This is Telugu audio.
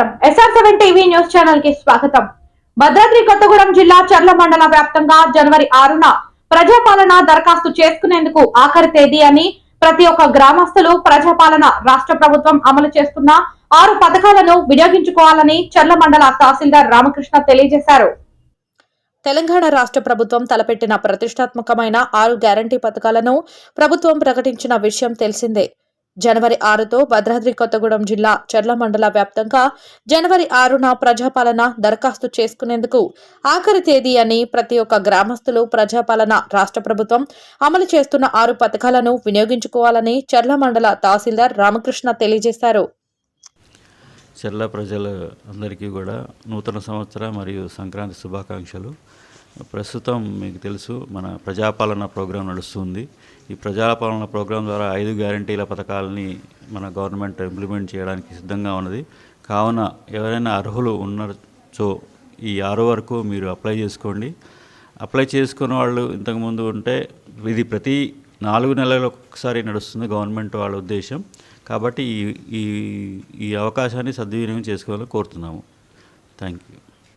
ఎస్ఆర్ సెవెన్ టీవీ న్యూస్ ఛానల్కి స్వాగతం. భద్రాద్రి కొత్తగూడెం జిల్లా చర్ల మండల వ్యాప్తంగా జనవరి ఆరున ప్రజాపాలన దరఖాస్తు చేసుకునేందుకు ఆఖరి తేదీ అని ప్రతి ఒక్క గ్రామస్తులు ప్రజాపాలన రాష్ట్ర ప్రభుత్వం అమలు చేస్తున్న ఆరు పథకాలను వినియోగించుకోవాలని చర్ల మండల తహసీల్దార్ రామకృష్ణ తెలియజేశారు. తెలంగాణ రాష్ట్ర ప్రభుత్వం తలపెట్టిన ప్రతిష్టాత్మకమైన ఆరు గ్యారంటీ పథకాలను ప్రభుత్వం ప్రకటించిన విషయం తెలిసిందే. జనవరి ఆరుతో భద్రాద్రి కొత్తగూడెం జిల్లా చర్ల మండల వ్యాప్తంగా జనవరి ఆరున ప్రజాపాలన దరఖాస్తు చేసుకునేందుకు ఆఖరి తేదీ అని ప్రతి ఒక్క గ్రామస్తులు ప్రజాపాలన రాష్ట్ర ప్రభుత్వం అమలు చేస్తున్న ఆరు పథకాలను వినియోగించుకోవాలని చర్ల మండల తహసీల్దార్ రామకృష్ణ తెలియజేశారు. చెర్ల ప్రజలు అందరికీ కూడా నూతన సంవత్సర మరియు సంక్రాంతి శుభాకాంక్షలు. ప్రస్తుతం మీకు తెలుసు మన ప్రజాపాలన ప్రోగ్రాం నడుస్తుంది. ఈ ప్రజాపాలన ప్రోగ్రాం ద్వారా ఐదు గ్యారంటీల పథకాలని మన గవర్నమెంట్ ఇంప్లిమెంట్ చేయడానికి సిద్ధంగా ఉన్నది. కావున ఎవరైనా అర్హులు ఉన్నచో ఈ ఆరో వరకు మీరు అప్లై చేసుకోండి. అప్లై చేసుకున్న వాళ్ళు ఇంతకుముందు ఉంటే ఇది ప్రతి నాలుగు నెలలకు ఒకసారి నడుస్తుంది గవర్నమెంట్ వాళ్ళ ఉద్దేశం. కాబట్టి ఈ ఈ ఈ అవకాశాన్ని సద్వినియోగం చేసుకోవాలని కోరుతున్నాము. Thank you